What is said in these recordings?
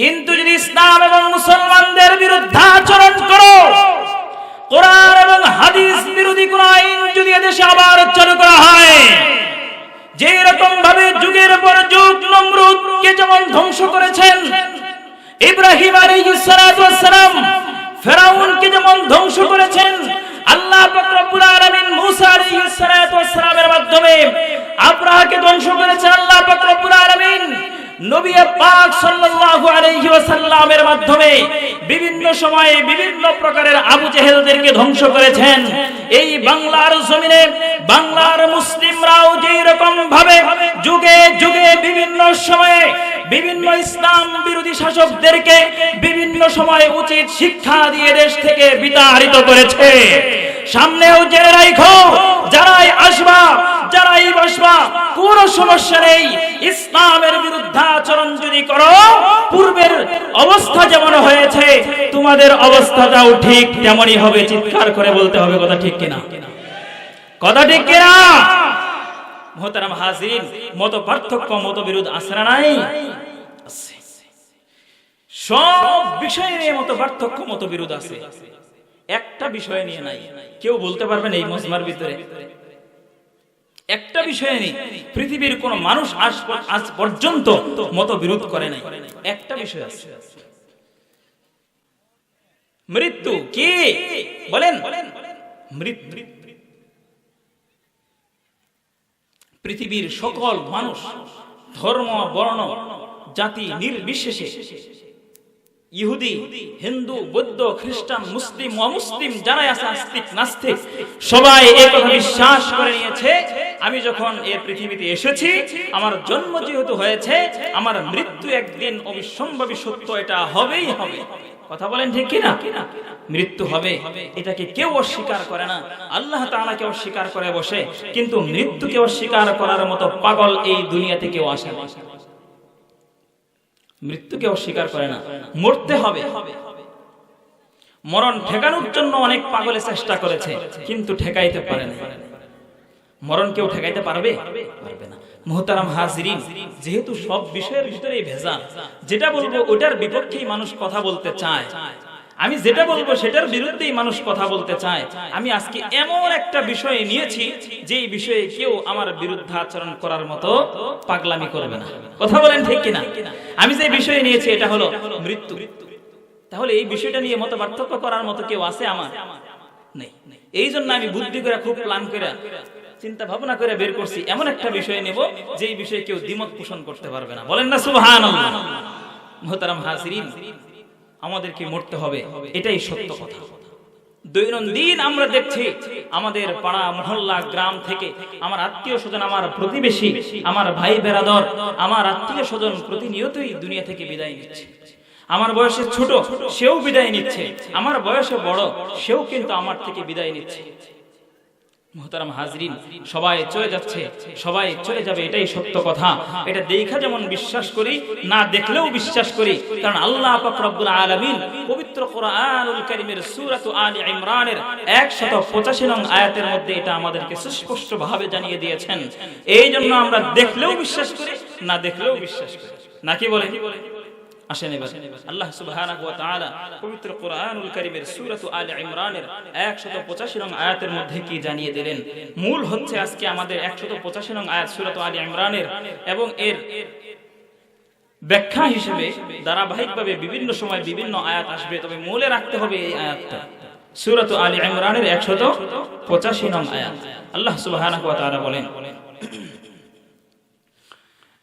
কিন্তু যদি ইসলাম এবং মুসলমানদের বিরুদ্ধে আচরণ করো, কোরআন এবং হাদিস বিরোধী কোন আইন যদি এদেশে আবার চালু করা হয় যে রকম ভাবে যুগের পর যুগ নমরুদকে যেমন ধ্বংস করেছেন, ইব্রাহিম আলাইহিস সালাম ফেরাউনকে যেমন ধ্বংস করেছেন, আল্লাহ পাক রব্বুল আলামিন মূসা আলাইহিস সালামের মাধ্যমে আব্রাহাকে ধ্বংস করেছেন, আল্লাহ পাক রব্বুল আলামিন বিভিন্ন সময়ে বিভিন্ন ভাবে যুগে যুগে বিভিন্ন সময়ে বিভিন্ন ইসলাম বিরোধী শাসকদেরকে বিভিন্ন সময়ে উচিত শিক্ষা দিয়ে দেশ থেকে বিতাড়িত করেছে। সামনেও জেনে রাখো, যারাই আসবা যারাই বসবা সমস্যা নেই। ইসলামের বিরুদ্ধে আচরণ যদি করো, পূর্বের অবস্থা যেমন হয়েছে, তোমাদের অবস্থাটাও ঠিক তেমনই হবে। চিৎকার করে বলতে হবে কথা ঠিক কিনা? কথা ঠিক কিনা? মোহতারাম হাজির মত পার্থক্য, মত বিরোধ না নাই? সব বিষয় মত পার্থক্য, মত বিরোধ আছে। একটা বিষয় নিয়ে নাই। কেউ বলতে পারবেন এই মজমার ভিতরে। একটা বিষয় নেই। পৃথিবীর কোন মানুষ আজ পর্যন্ত মত বিরোধ করে নাই। একটা বিষয় আছে। মৃত্যু কি? বলেন। পৃথিবীর সকল মানুষ, ধর্ম, বর্ণ, জাতি নির্বিশেষে, ইহুদি, হিন্দু, বৌদ্ধ, খ্রিস্টান, মুসলিম, অমুসলিম, যারাই আছে, আস্তিক, নাস্তিক, সবাই এই কথা বিশ্বাস করে নিয়েছে আমি যখন এই পৃথিবীতে এসেছি, আমার জন্ম যেহেতু হয়েছে, আমার মৃত্যু একদিন অবিসম্ভাবী সত্য, এটা হবেই হবে। কথা বলেন ঠিক কিনা? মৃত্যু হবে, এটাকে কেউ অস্বীকার করে না। আল্লাহ তাআলাকে অস্বীকার করে বসে, কিন্তু মৃত্যুকে অস্বীকার করার মতো পাগল এই দুনিয়াতে কেউ আসে না। মৃত্যুকে অস্বীকার করে না, মরতে হবে। মরণ ঠেকানোর জন্য অনেক পাগলে চেষ্টা করেছে, কিন্তু ঠেকাইতে পারে না মরণ কেউ ঠেকাইতে পারবে? যেহেতু সব বিষয়ের ভিতরে ভেজাল, যেটা বলব ওটার বিপক্ষেই মানুষ কথা বলতে চায়। আমি যেটা বলব সেটার বিরুদ্ধেই মানুষ কথা বলতে চায়। আমি আজকে এমন একটা বিষয় নিয়েছি যে বিষয়ে কেউ আমার বিরুদ্ধে আচরণ করার মতো পাগলামি করবে না। কথা বলেন ঠিক কিনা? আমি যে বিষয় নিয়েছি, এটা হলো মৃত্যু। তাহলে এই বিষয়টা নিয়ে মত পার্থক্য করার মতো কেউ আছে আমার? নেই। এই জন্য আমি বুদ্ধি করে, খুব প্ল্যান করে চিন্তা ভাবনা করে বের করছি, এমন একটা বিষয় নেব যে বিষয়ে কেউ দ্বিমত পোষণ করতে পারবে না। বলেন না, সুবহানাল্লাহ। মোহতারাম হাজিরিন, আমাদেরকে মরতে হবে, এটাই সত্য কথা। দৈনন্দিন আমরা দেখছি, আমাদের পাড়া মহল্লা গ্রাম থেকে আমার আত্মীয় স্বজন, আমার প্রতিবেশী, আমার ভাই বেরাদর, আমার আত্মীয় স্বজন প্রতিনিয়তই দুনিয়া থেকে বিদায় নিচ্ছে। আমার বয়সে ছোট, সেও বিদায় নিচ্ছে। আমার বয়সে বড়, সেও কিন্তু আমার থেকে বিদায় নিচ্ছে। মোহতারাম হাজরিন, সবাই চলে যাচ্ছে, সবাই চলে যাবে, এটাই সত্য কথা। এটা দেখা যেমন বিশ্বাস করি, না দেখলেও বিশ্বাস করি, কারণ আল্লাহ পবিত্র কোরআনুল কারীমের সূরাত আলী ইমরানের 185 নং আয়াতের মধ্যে এটা আমাদেরকে সুস্পষ্ট ভাবে জানিয়ে দিয়েছেন। এই জন্য আমরা দেখলেও বিশ্বাস করি, না দেখলেও বিশ্বাস করি। নাকি বলে? আসেন এবার। আল্লাহ সুবহানাহু ওয়া তাআলা পবিত্র কোরআনুল কারীমের সূরাত আলে ইমরানের 185 নং আয়াতের মধ্যে কি জানিয়ে দিলেন? মূল হচ্ছে আজকে আমাদের 185 নং আয়াত সূরাত আলে ইমরানের এবং এর ব্যাখ্যা হিসেবে ধারাবাহিকভাবে বিভিন্ন সময় বিভিন্ন আয়াত আসবে। তবে মূলে রাখতে হবে এই আয়াতটা। সূরাত আলে ইমরানের 185 নং আয়াত। আল্লাহ সুবহানাহু ওয়া তাআলা বলেন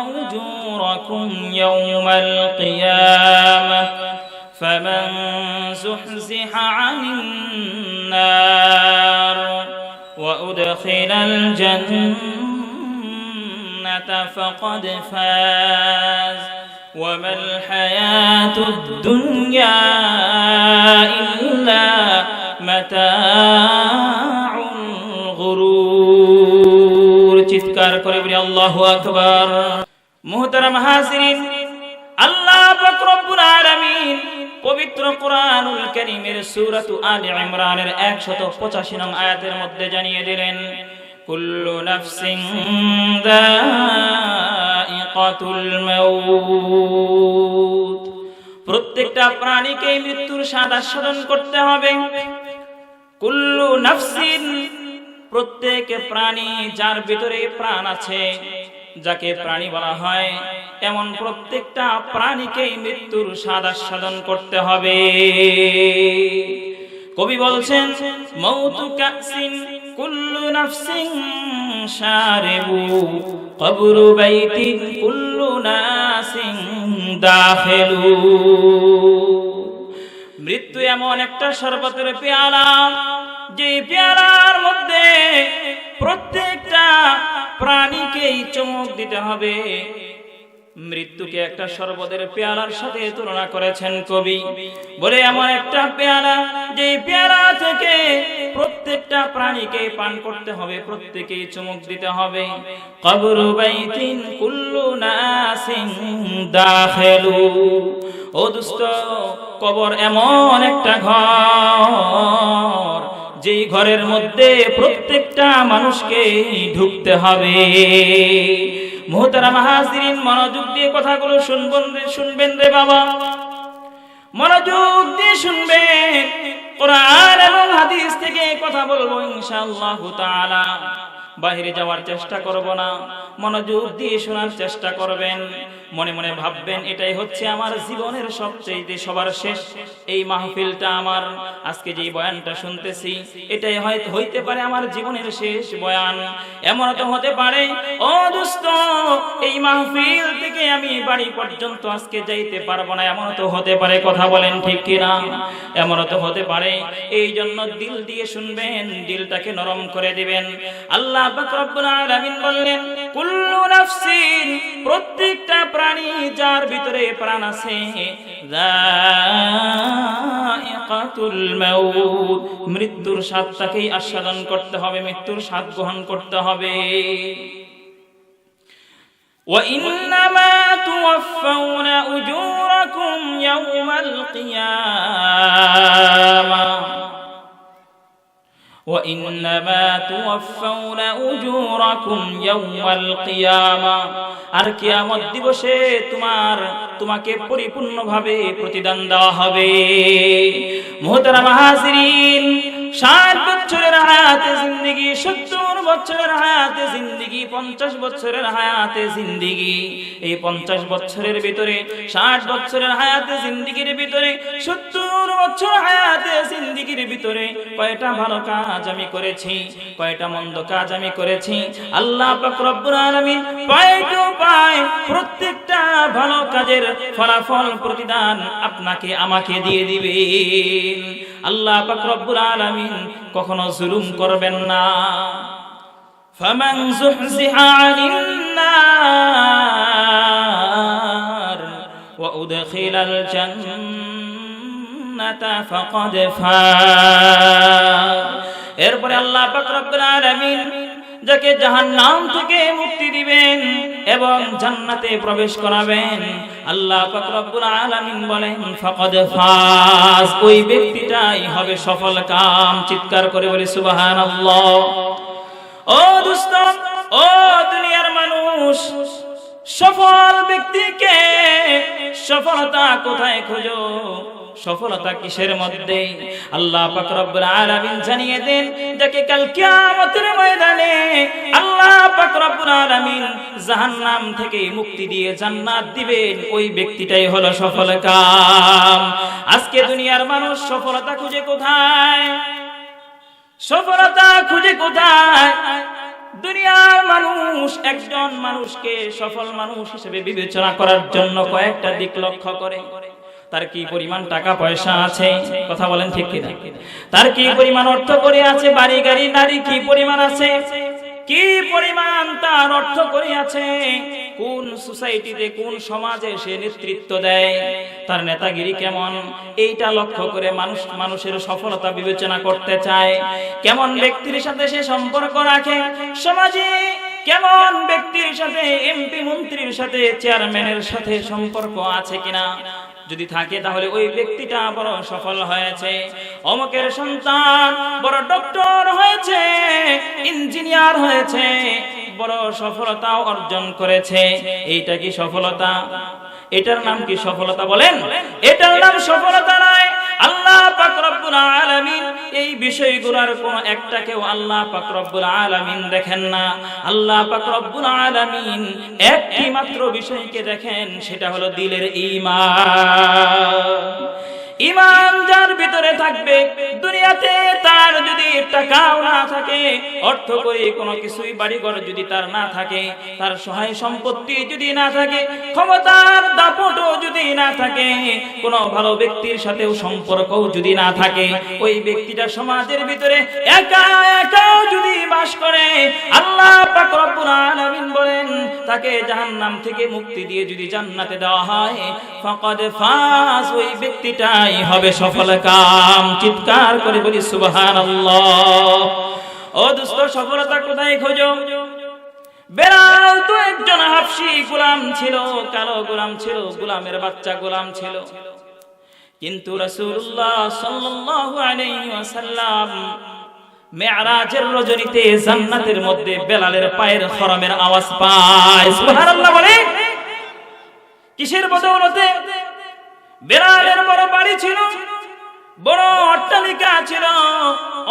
أجوركم يوم القيامة فمن زحزح عن النار وأدخل الجنة فقد فاز وما الحياة الدنيا إلا متاع الغرور চিৎকার করে বলি আল্লাহু আকবার আল্লাহ পবিত্র কোরআনুল কারীমের সূরাতু আলে ইমরানের 185 নং আয়াতের মধ্যে জানিয়ে দিলেন প্রত্যেকটা প্রাণীকে মৃত্যুর স্বাদ আস্বাদন করতে হবে। কুল্লু নাফসিন, প্রত্যেক প্রাণী যার ভিতরে প্রাণ আছে যাকে প্রাণী বলা হয়, এমন প্রত্যেকটা প্রাণীকেই মৃত্যুর স্বাদ আস্বাদন করতে হবে। কবি বলছেন, মৌতু কাসিন কুল্লু নাফসিন শারিবু, কবরু বাইতিন কুল্লু নাসিন দাখিলু। মৃত্যু এমন একটা শরবতের পেয়ালা যে পেয়ালার মধ্যে প্রত্যেকটা প্রাণীকেই চমক দিতে হবে। মৃত্যুকে একটা শরবতের পেয়ালার সাথে তুলনা করেছেন কবি। বলে, এমন একটা পেয়ালা যে পেয়ালা থেকে প্রত্যেকটা প্রাণীকে পান করতে হবে, প্রত্যেকেই চমক দিতে হবে। কবরু বাইতিন কুল্লু নাসিন দাখিলু। ও দুস্ত কবর এমন একটা ঘর যেই ঘরের মধ্যে প্রত্যেকটা মানুষকে ঢুকতে হবে। মোহতারা মাহাজিরিন মনোযোগ দিয়ে কথাগুলো শুনবেন রে শুনবেন রে বাবা। মনোযোগ দিয়ে শুনবেন। কোরআন এবং হাদিস থেকে কথা বলব ইনশাআল্লাহ তাআলা। বাহিরে যাওয়ার চেষ্টা করব না। মনোযোগ দিয়ে শোনার চেষ্টা করবেন। মনে মনে ভাববেন, এটাই হচ্ছে আমার জীবনের সবচেয়ে সবার শেষ। এই মাহফিলটা আমার। আজকে যে বয়ানটা শুনতেছি, এটাই হয়তো হইতে পারে আমার জীবনের শেষ বয়ান। এমন তো হতে পারে, ও দোস্ত, এই মাহফিল থেকে আমি বাড়ি পর্যন্ত আজকে যাইতে পারব না। এমন তো হতে পারে, কথা বলেন ঠিক কিনা? এমন তো হতে পারে এই জন্য দিল দিয়ে শুনবেন, দিলটাকে নরম করে দিবেন। আল্লাহ পাক রব্বুল আলামিন বললেন কুল্লু নাফসিন প্রত্যেকটা প্রাণী যার ভিতরে প্রাণ আছে যায়িকাতুল মাউত মৃত্যুর স্বাদটাকেই আস্বাদন করতে হবে মৃত্যুর স্বাদ গ্রহণ করতে হবে وإنما توفون أجوركم يوم القيامة وإنما توفون أجوركم يوم القيامة আর কিয়ামত দিবসে তোমার তোমাকে পরিপূর্ণভাবে প্রতিদান দেওয়া হবে মুহতারাম হাজিরিন ষাট বছরের হায়াতে জিন্দিগি, সত্তর বছরের হায়াতে জিন্দিগি, পঞ্চাশ বছরের হায়াতে জিন্দিগি। এই পঞ্চাশ বছরের ভিতরে, ষাট বছরের হায়াতে জিন্দিগির ভিতরে, সত্তর বছর হায়াতে জিন্দিগির ভিতরে কয়টা ভালো কাজ আমি করেছি, কয়টা মন্দ কাজ আমি করেছি। আল্লাহ পাক রব্বুল পাইটো পায়, প্রত্যেকটা ভালো কাজের ফলাফল প্রতিদান আপনাকে, আমাকে দিয়ে দিবেন। আল্লাহ পাক রব্বুল আলামিন কখনো জুলুম করবেন না। ফামান যুহজিহা আনিন নার ওয়া উদখিলাল জান্নাতা ফাকাদ ফা এরপরে আল্লাহ পাক রব্বুল আলামিন যাকে জাহান নাম থেকে মুক্তি দিবেন এবং জান্নাতে প্রবেশ করাবেন। আল্লাহ বলেন ওই ব্যক্তিটাই হবে সফল কাম। চিৎকার করে বলে, সুবহানাল্লাহ। ও দুস্ত, ও দুনিয়ার মানুষ সফল ব্যক্তিকে সফলতা কোথায় খোঁজো? সফলতা কিসের মধ্যে? আল্লাহ জানিয়ে দেন, যাকে কাল কিয়ামতের ময়দানে আল্লাহ পাক রব্বুল আলামিন জাহান্নাম থেকে মুক্তি দিয়ে জান্নাত দিবেন, ওই ব্যক্তিটাই হলো সফল কাম। আজকে দুনিয়ার মানুষ সফলতা খুঁজে কোথায়? সফলতা খুঁজে কোথায়? দুনিয়ার মানুষ, একজন মানুষকে সফল মানুষ হিসেবে বিবেচনা করার জন্য কয়েকটা দিক লক্ষ্য করে। তার কি পরিমাণ টাকা পয়সা আছে? কথা বলেন ঠিক কিনা? তার কি পরিমাণ অর্থ করে আছে? বাড়ি, গাড়ি, নারী কি পরিমাণ আছে? কি পরিমাণ তার অর্থ করিয়াছে? কোন সোসাইটিতে, কোন সমাজে সে নেতৃত্ব দেয়? তার নেতাগিরি কেমন? এইটা লক্ষ্য করে মানুষ, মানুষের সফলতা বিবেচনা করতে চায়। কেমন ব্যক্তির সাথে সে সম্পর্ক রাখে? সমাজে কেমন ব্যক্তির সাথে, এমপি, মন্ত্রীর সাথে চেয়ারম্যানের সাথে সম্পর্ক আছে কিনা? যদি থাকে তাহলে ওই ব্যক্তিটা বড় সফল হয়েছে। অমকের সন্তান বড় ডক্টর হয়েছে, ইঞ্জিনিয়ার হয়েছে, বড় সফলতা অর্জন করেছে। এইটা কি সফলতা? এটার নাম কি সফলতা বলেন? এটার নাম সফলতা নয়। আল্লাহ পাক রব্বুল আলামিন এই বিষয়গুলোর কোন একটাকেও আল্লাহ পাক রব্বুল আলামিন দেখেন না। আল্লাহ পাক রব্বুল আলামিন একটি মাত্র বিষয়কে দেখেন, সেটা হলো দিলের ঈমান। ইমান যার ভিতরে থাকবে, দুনিয়াতে তার যদি টাকাও না থাকে, অর্থ করে কোনো কিছুই বাড়িঘর যদি তার না থাকে, তার সহায় সম্পত্তি যদি না থাকে, ক্ষমতার দাপটও যদি না থাকে, কোনো ভালো ব্যক্তির সাথেও সম্পর্কও যদি না থাকে, ওই ব্যক্তিটা সমাজের ভিতরে একা একাও যদি বাস করে তাকে জাহান্নাম থেকে মুক্তি দিয়ে যদি জান্নাতে দেওয়া হয়, ফাকাদ ফাজ ওই ব্যক্তিটাই হবে সফল কাম। চিৎকার করে বলি, সুবহানাল্লাহ। ও দোস্ত সফলতা কোথায় খোঁজো? বেলাল তো একজন হাফসি, গোলাম ছিল, কালো গোলাম ছিল, গোলামের বাচ্চা গোলাম ছিল। কিন্তু রাসূলুল্লাহ সাল্লাল্লাহু আলাইহি ওয়াসাল্লাম মেরাজের রজনীতে জান্নাতের মধ্যে বেলালের পায়ের খরমের আওয়াজ পায়। সুবহানাল্লাহ বলে। কিসের বদৌলতে? বেলালের বড় বাড়ি ছিল, বড় অট্টালিকা ছিল,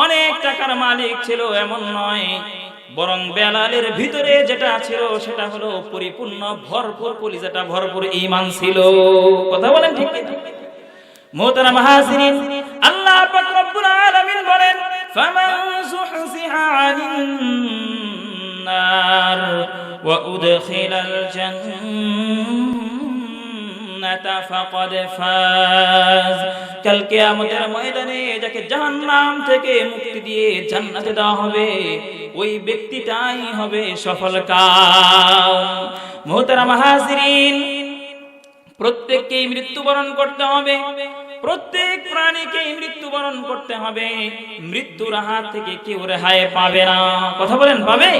অনেক টাকার মালিক ছিল, এমন নয়। বরং বেলালের ভিতরে যেটা ছিল, সেটা হলো পরিপূর্ণ, ভরপুর কলিজাটা, ভরপুর ঈমান ছিল। কথা বলেন ঠিক কি? মোহতারাম হাজিরিন, আল্লাহ রব্বুল আলামিন বলেন যুহজিহা আনিন নার ওয়া উদখিলাল জান্নাতা ফাকাদ ফাজ কাল ময়দানে যাকে জাহান্নাম থেকে মুক্তি দিয়ে জান্নাতে দেওয়া হবে, ওই ব্যক্তিটাই হবে সফল কাম। মোহতারাম হাজিরিন, প্রত্যেককেই মৃত্যুবরণ করতে হবে। প্রত্যেক প্রাণীকে মৃত্যুবরণ করতে হবে। মৃত্যুর হাত থেকে কেউ রেহাই পাবে না। কথা বলেন, পাবে?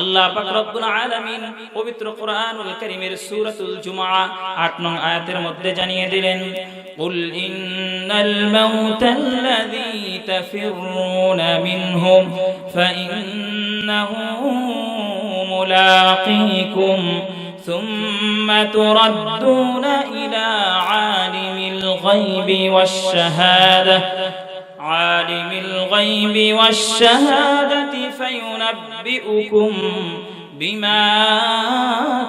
আল্লাহ পাক রব্বুল আলামিন পবিত্র কোরআনুল কারীমের সূরাতুল জুমআ 8 নং আয়াতের মধ্যে জানিয়ে দিলেন, কুল ইন্নাল মাউতাল্লাযী তাফিরুনা মিনহুম ফাইন্নাহু মুলাকীকুম ثم تردون إلى عالم الغيب والشهادة عالم الغيب والشهادة فينبئكم بما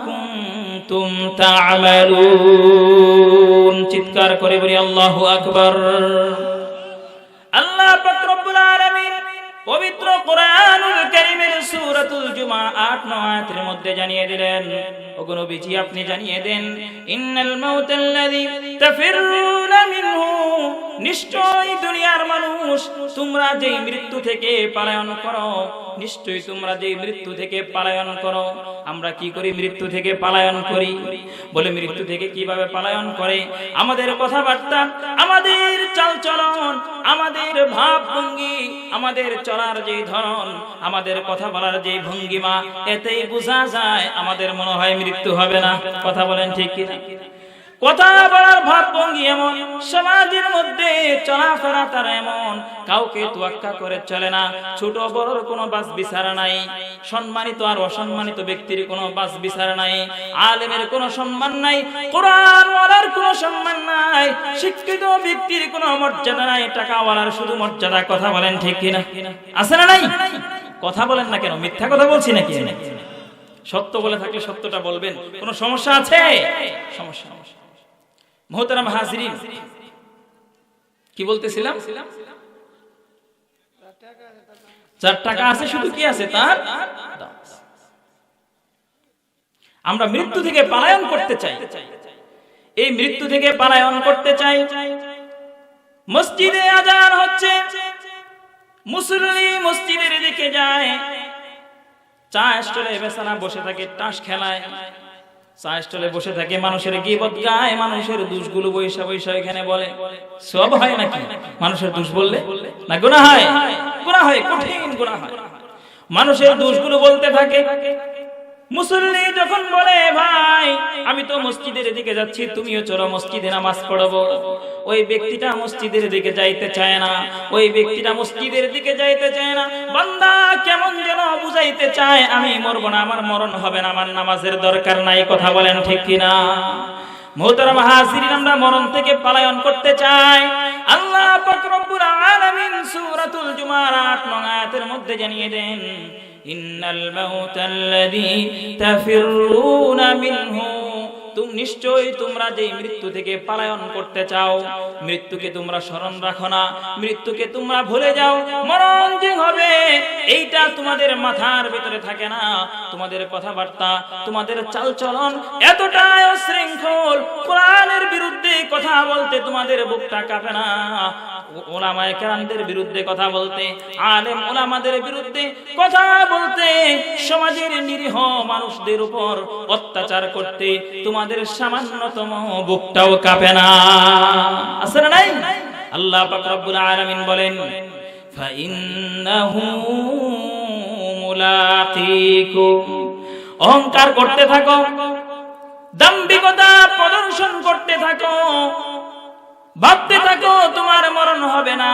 كنتم تعملون চিৎকার করে বলি আল্লাহু আকবার আল্লাহ পাক রব্বুল আলামিন পবিত্র কোরআনুল কারীমের সূরাতুল জুমা 8 নং আয়াতের মধ্যে জানিয়ে দিলেন আপনি জানিয়ে দেন, ইন্নাল মাউতাল্লাযী তাফিরুনা মিনহু। নিশ্চয়ই দুনিয়ার মানুষ, তোমরা যেই মৃত্যু থেকে পলায়ন করো, নিশ্চয়ই তোমরা যেই মৃত্যু থেকে করো, আমরা কি করি মৃত্যু থেকে পলায়ন করি? বলে মৃত্যু থেকে কীভাবে পলায়ন করে? আমাদের কথাবার্তা, আমাদের চালচলন, আমাদের ভাব ভঙ্গি আমাদের চলার যে ধরন, আমাদের কথা বলার যে ভঙ্গিমা, এতেই বোঝা যায় আমাদের মনে হয় মৃত্যু হবে না। কথা বলেন ঠিক কিনা? কথা বলার ভাব ভঙ্গি এমন, সমাজের মধ্যে চলাফেরা তার এমন। কাউকে তোয়াক্কা করে চলে না। ছোট বড়র কোনো বাস বিচার নাই। সম্মানিত আর অসম্মানিত ব্যক্তির কোনো বাস বিচার নাই। আলেমের কোনো সম্মান নাই। কোরআন ওয়ালার কোনো সম্মান নাই। শিক্ষিত ব্যক্তির কোনো মর্যাদা নাই। টাকাওয়ালার শুধু মর্যাদা। কথা বলেন ঠিক কিনা? আছে না নাই? কথা বলেন না কেন? মিথ্যা কথা বলছি নাকি? সত্য বলে থাকলে সত্যটা বলবেন। কোনো সমস্যা আছে? সমস্যা। মোহতারাম হাজরিন। কি বলতেছিলাম? যার টাকা আছে, শুধু কি আছে? তার আমরা মৃত্যু থেকে পালায়ন করতে চাই। এই মৃত্যু থেকে পালায়ন করতে চাই। মসজিদে আজান হচ্ছে। মুসল্লি মসজিদের দিকে যায়। চা স্টলে বেচারা বসে থাকে টাস খেলায়। চা বসে থাকে মানুষের গিবত গায়, মানুষের দোষগুলো বৈশা বৈশা এখানে বলে। সব হয় নাকি? মানুষের দোষ বললে? না, গুনাহ হয়। গুনাহ হয়, কঠিন গুনাহ হয়। মানুষের দোষগুলো বলতে থাকে। মুসল্লি যখন বলে, ভাই, আমি তো মসজিদের দিকে যাচ্ছি, তুমিও চলো মসজিদে নামাজ পড়ব। ওই ব্যক্তিটা মসজিদের দিকে যাইতে চায় না, ওই ব্যক্তিটা মসজিদের দিকে যাইতে চায় না। বান্দা কেমন যেন বুঝাইতে চায়, আমি মরবো না, আমার মরণ হবে না, আমার নামাজের দরকার নাই। কথা বলেন ঠিক কিনা? মরণ থেকে পালায়ন করতে চাই আল্লাহ জুমার 8 নং মধ্যে জানিয়ে দেন ইন্নাল মাউতাল্লাযী তাফিরুনা মিনহু তুমি নিশ্চয়ই তোমরা যে মৃত্যু থেকে পালায়ন করতে চাও, মৃত্যুকে তোমরা স্মরণ রাখো না, মৃত্যুকে তোমরা ভুলে যাও, মরণ যে হবে, এইটা তোমাদের মাথার ভিতরে থাকে না। তোমাদের কথাবার্তা, তোমাদের চালচলন এতটাই অশৃঙ্খল, কোরআনের বিরুদ্ধে কথা বলতে তোমাদের বুকটা কাঁপে না। ওলামায়ে কেরামদের বিরুদ্ধে কথা বলতে, আলেম ওলামাদের বিরুদ্ধে কথা বলতে, সমাজের নিরীহ মানুষদের উপর অত্যাচার করতে তোমাদের সামান্যতম বুকটাও কাঁপে না। আছে না নাই? আল্লাহ পাক রব্বুল বলেন অহংকার করতে থাকো, দাম্ভিকতা প্রদর্শন করতে থাকো, ভাবতে থাকো তোমার মরণ হবে না,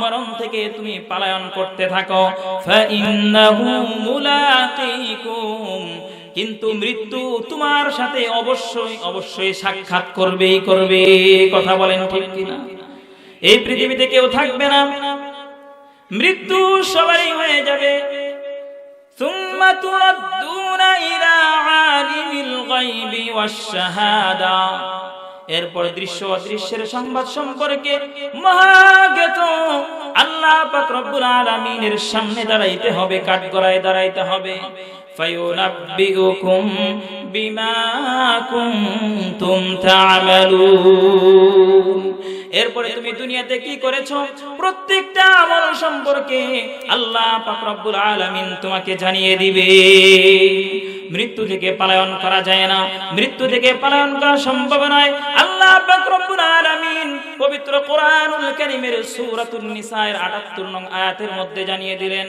মরণ থেকে তুমি পালায়ন করতে থাকো। ফাইন্নাহু মুলাকিকুম। কিন্তু মৃত্যু তোমার সাথে অবশ্যই অবশ্যই সাক্ষাৎ করবেই করবে কথা বলেন ঠিক কিনা এই পৃথিবীতে কেউ থাকবে না মৃত্যু সবারই হয়ে যাবে ثم تردون إلى عالم الغيب والشهادة এরপরে দৃশ্য অদৃশ্যের সংবাদ সম্পর্কে মহাজ্ঞাত আল্লাহ পাক রব্বুল আলামিনের সামনে দাঁড়াইতে হবে কাঠগড়ায় দাঁড়াইতে হবে ফায়ুনাব্বিউকুম বিমা কুনতুম তা'মালুন এরপরে তুমি দুনিয়াতে কি করেছ? প্রত্যেকটা আমল সম্পর্কে আল্লাহ পাক রব্বুল আলামিন তোমাকে জানিয়ে দিবে। মৃত্যু থেকে পালায়ন করা যায় না। মৃত্যু থেকে পালায়ন করা সম্ভব নয়। আল্লাহ পাক রব্বুল আলামিন পবিত্র কোরআনুল কারীমের সূরাতুন নিসায়ের 78 নং আয়াতের মধ্যে জানিয়ে দিলেন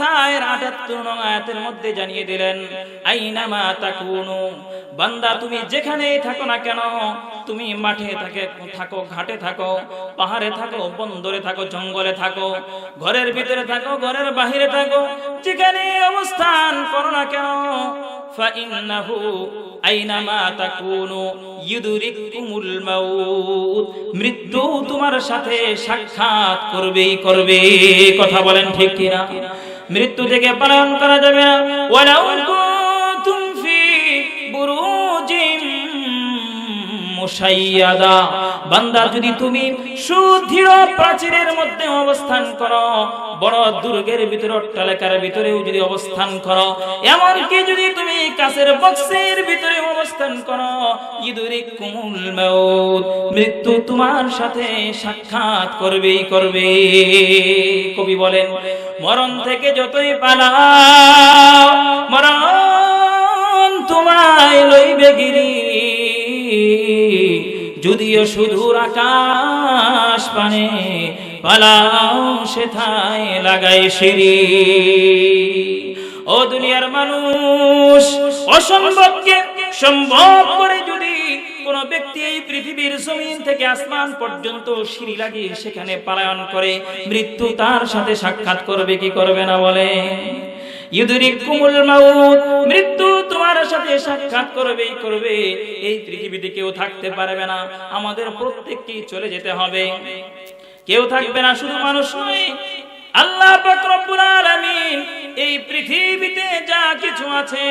নিসায়ের 78 নং আয়াতের মধ্যে জানিয়ে দিলেন, আইনামা তাকুনু, বান্দা তুমি যেখানেই থাকো না কেন, তুমি মাঠে থাকে, থাকো, ঘাটে থাকো, পাহাড়ে থাকো, বন্দরে থাকো, জঙ্গলে থাকো, ঘরের ভিতরে থাকো, ঘরের বাহিরে থাকো যেখানে অবস্থান করো না কেন, ফাইন্নাহু আইনামা তাকুনু ইউদরিকুমুল মাউত, মৃত্যু তোমার সাথে সাক্ষাৎ করবেই করবে কথা বলেন ঠিক কিনা? মৃত্যু থেকে পালন করা যাবে না। বান্দা, যদি তুমি সুদৃঢ় প্রাচীরের মধ্যে অবস্থান করো, বড় দুর্গের ভিতরে ভিতরেও যদি অবস্থান করো, এমনকি যদি তুমি কাছের বক্সের ভিতরে অবস্থান করো। ইদুরি কুমুল মৃত্যু তোমার সাথে সাক্ষাৎ করবেই করবে। কবি বলেন, মরণ থেকে যতই পালাও, মরণ তোমায় লইবে গিরি। যদিও সুদূর আকাশ পানে পালাও, সেথায় লাগাই সিঁড়ি। ও দুনিয়ার মানুষ, অসম্ভবকে সম্ভব করে যদি কোন ব্যক্তি এই পৃথিবীর জমিন থেকে আসমান পর্যন্ত সিঁড়ি লাগিয়ে সেখানে পালায়ন করে, মৃত্যু তার সাথে সাক্ষাৎ করবে, কি করবে না বলে? মৃত্যু তোমার সাথে সাক্ষাৎ করবে এই পৃথিবীতে কেউ থাকতে পারবে না, আমাদের প্রত্যেককেই চলে যেতে হবে। কেউ থাকবে না, শুধু মানুষ নয়, আল্লাহ এই পৃথিবীতে যা কিছু আছে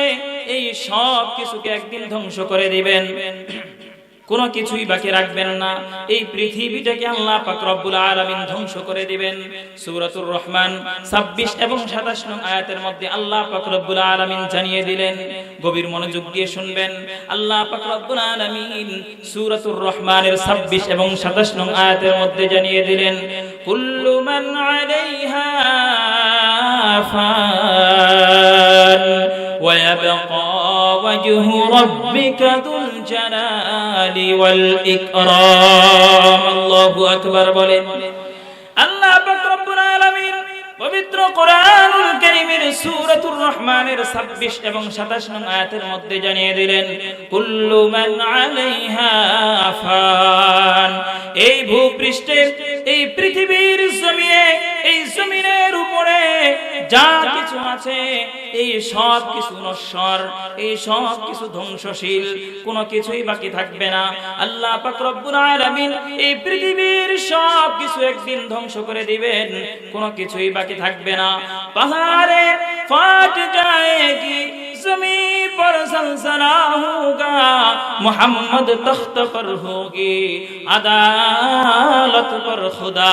এই সব কিছুকে একদিন ধ্বংস করে দিবেন। কোনো কিছুই বাকি রাখবেন না এই পৃথিবীটাকে আল্লাহ পাক রব্বুল আলামিন ধ্বংস করে দিবেন সূরাতুর রহমান 26 এবং 27 নং আয়াতের মধ্যে আল্লাহ পাক রব্বুল আলামিন জানিয়ে দিলেন গভীর মনোযোগ দিয়ে শুনবেন আল্লাহ পাক রব্বুল আলামিন সূরাতুর রহমানের 26 এবং 27 নং আয়াতের মধ্যে জানিয়ে দিলেন কুল্লু মান আলাইহা ফান ويبقى وجه ربك ذو জালালি ওয়াল ইকরাম আল্লাহু আকবার বলেন আল্লাহ পাক রব্বুল আলামিন পবিত্র কোরআনুল কারীমের সূরাতুর রহমানের 26 এবং 27 নং আয়াতের মধ্যে জানিয়ে দিলেন, কুল্লু মান আলাইহা ফান এই ভূপৃষ্ঠে এই পৃথিবীর জমিয়ে এই জমিনের উপরে যা কিছু আছে, এই সব কিছু নশ্বর, এই সব কিছু ধ্বংসশীল, কোন কিছুই বাকি থাকবে না। আল্লাহ এই পৃথিবীর সব কিছু একদিন ধ্বংস করে দিবেন, কোন কিছুই বাকি থাকবে না। পাহাড়ে ফাট যায়গি زمین پر زلزلہ ہوگا محمد تخت پر ہوگی عدالت پر خدا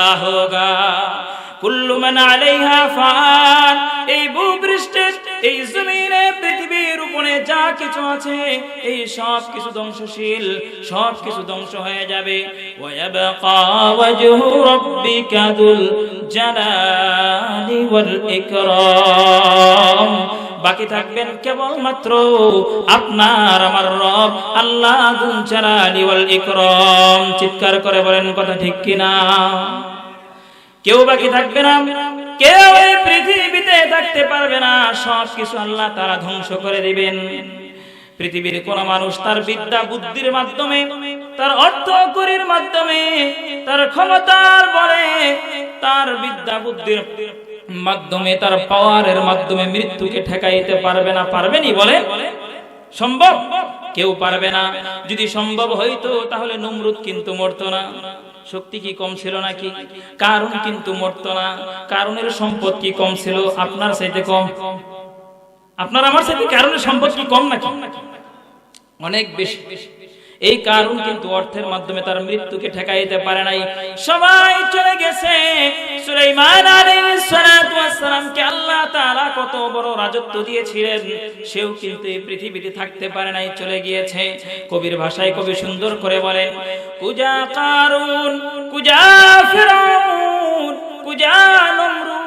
কুল্লু মান আলাইহা ফান। এই ভূপৃষ্ঠে এই জমিনে, পৃথিবীর উপরে যা কিছু আছে, এই সব কিছু ধ্বংসশীল, সব কিছু ধ্বংস হয়ে যাবে। ওয়ায়াবকা ওয়াজহু রাব্বিকা দুল জালালি ওয়াল ইকরাম। বাকি থাকবেন কেবলমাত্র আপনার, আমার রব, আল্লাহ দুল জালালি ওয়াল ইকরাম। চিৎকার করে বলেন, কথা ঠিক কিনা? কেউ বাকি থাকবে না। কেউ এই পৃথিবীতে থাকতে পারবে না। সব কিছু আল্লাহ তারা ধ্বংস করে দিবেন। পৃথিবীর কোন মানুষ তার বিদ্যা, বুদ্ধির মাধ্যমে, তার অর্থ করির মাধ্যমে, তার ক্ষমতার বলে, তার বিদ্যা, বুদ্ধির মাধ্যমে, তার পাওয়ারের মাধ্যমে মৃত্যুকে ঠেকাইতে পারবে না। পারবেনি বলে সম্ভব? কেউ পারবে না। যদি সম্ভব হইতো, তাহলে নমরুদ কিন্তু মরতো না। শক্তি কি কম ছিল নাকি? কারণ কিন্তু মরত না। কারণের সম্পদ কি কম ছিল? আপনার চাইতে কম। আপনার আমার সাথে কারণের সম্পদ কি কম নাকি? অনেক বেশি বেশি। এই কারণ কিন্তু অর্থের মাধ্যমে তার মৃত্যুকে ঠেকাইতে পারে নাই। সবাই চলে গেছে। সুলাইমান আলাইহিস সালাতু ওয়াস সালামকে আল্লাহ তাআলা কত বড় রাজত্ব দিয়েছিলেন, সেও কিন্তু এই পৃথিবীতে থাকতে পারে নাই, চলে গিয়েছে। কবির ভাষায় কবি সুন্দর করে বলেন, কুজা কারুন, কুজা ফিরাউন, কুজা নমরুদ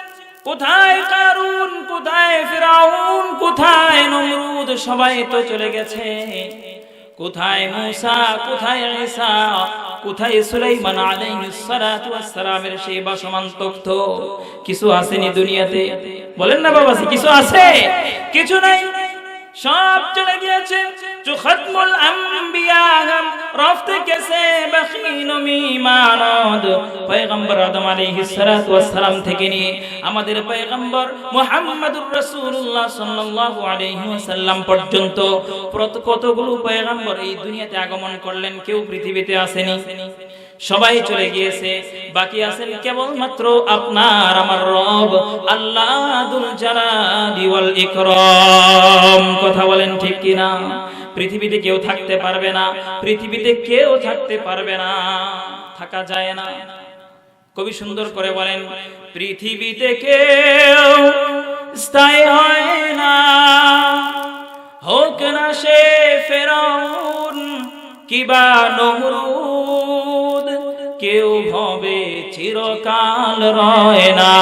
কোথায় কারুন, কোথায় ফিরাউন, কোথায় নমরুদ? সবাই তো চলে গেছে। কোথায় মুসা, কোথায় ঈসা, কোথায় সুলাইমান আলাইহিস সালাতু ওয়াস সালামের সেই বাসমান তখ্ত কিছু আসেনি দুনিয়াতে। বলেন না বাবা কিছু আছে? কিছু নাই। সব চলে গিয়েছে। جو ختم الانبیاء ہم رفت و میماند پیغمبر আমাদের পর্যন্ত কতগুলো পয়গম্বর এই দুনিয়াতে আগমন করলেন, কেউ পৃথিবীতে আসেনি। সবাই চলে গিয়েছে। বাকি আছেন কেবলমাত্র আপনার, আমার রব, আল্লাহ দুল জালালি ইকরাম। কথা বলেন ঠিক কিনা? পৃথিবীতে কেউ থাকতে পারবে না, পৃথিবীতে কেউ থাকতে পারবে না, থাকা যায় না। কবি সুন্দর করে বলেন, পৃথিবীতে কেউ স্থায়ী হয় না। হোক না সে ফেরাউন কিবা নমরুদ? কেউ হবে চিরকাল রয় না।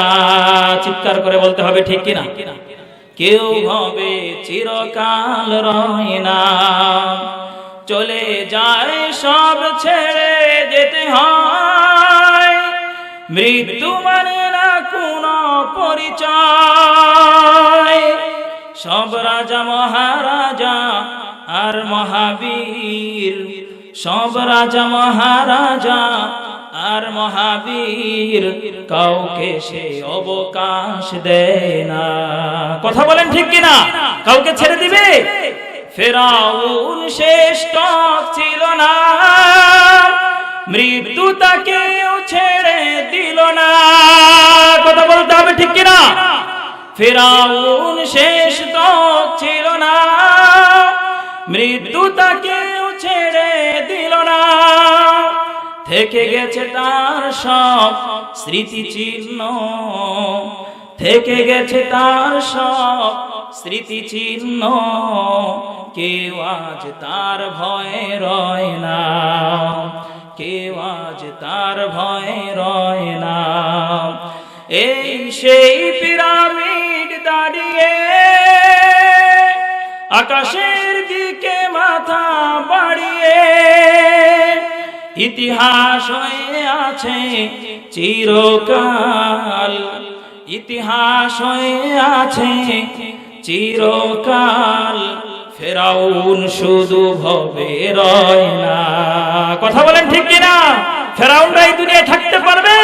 চিৎকার করে বলতে হবে, ঠিক কিনা? কেউ হবে চিরকাল রয় না। চলে যায় সব ছেড়ে যেতে হয়। মৃত্যু মানে না কোনো পরিচয়। সব রাজা, মহারাজা আর মহাবীর, সব রাজা মহারাজা আর মহাবীর, কাউকে সে অবকাশ দেয় না। কথা বলেন ঠিক কিনা? কাউকে ছেড়ে দিবে? ফেরাউন শ্রেষ্ঠ ছিল না। মৃত্যু তাকেও ছেড়ে দিল না। কথা বলতে হবে ঠিক কিনা? ফেরাউন শেষ তো ছিল না। মৃত্যু তাকেও ছেড়ে দিল না। থেকে গেছে তার সব স্মৃতি চিহ্ন থেকে গেছে তার সব স্মৃতি চিহ্ন কেউ আজ তার ভয়ে রয় না। কেউ আজ তার ভয়ে রয় না। এই সেই পিরামিড দাঁড়িয়ে আকাশের ইতিহাস হয়ে আছে চিরকাল। ইতিহাস হয়ে আছে চিরকাল। ফেরাউন শুধু ভবে রয় না। কথা বলেন ঠিক কিনা? ফেরাউনরা এই দুনিয়ায় থাকতে পারবে?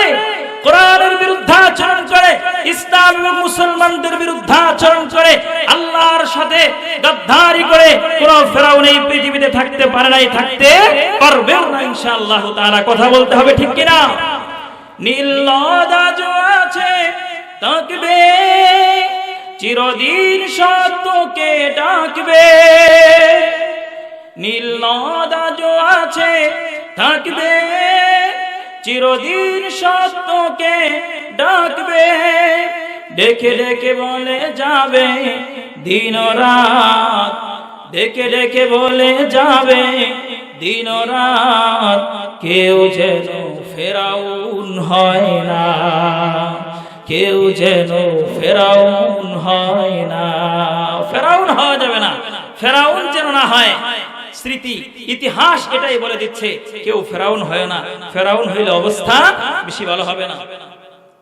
কোরআনের বিরুদ্ধে আচরণ করে, ইসলাম মুসলমানদের বিরুদ্ধে আচরণ করে, আল্লাহর সাথে করে কোন ফেরাউন এই পৃথিবীতে থাকতে পারে নাই, থাকতে না ইনশাআল্লাহ তাআলা। কথা বলতে হবে ঠিক কিনা? নীলদাজ আছে তাকবে চিরদিন সত্যকে ডাকবে। নীল নদাজ আছে থাকবে চিরদিন সত্যকে ডাকবে ডেকে ডেকে বলে যাবে দিন রাত ডেকে ডেকে বলে যাবে দিন রাত কেউ যেন ফেরাউন হয় না। কেউ যেন ফেরাউন হয় না। ফেরাউন হওয়া যাবে না। ফেরাউন যেন না হয়। স্মৃতি, ইতিহাস এটাই বলে দিচ্ছে, কেউ ফেরাউন হয় না। ফেরাউন হইলে অবস্থা বেশি ভালো হবে না।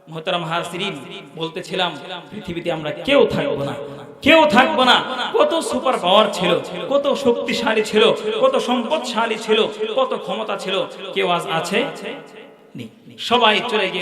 মোহতারাম হাসিরিন বলতেছিলাম, পৃথিবীতে আমরা কেউ থাকব না। কেউ থাকব না। কত সুপার পাওয়ার ছিল, কত শক্তিশালী ছিল, কত সম্পদশালী ছিল, কত ক্ষমতা ছিল, কেউ আজ আছে। সবাই চলে গিয়েছে।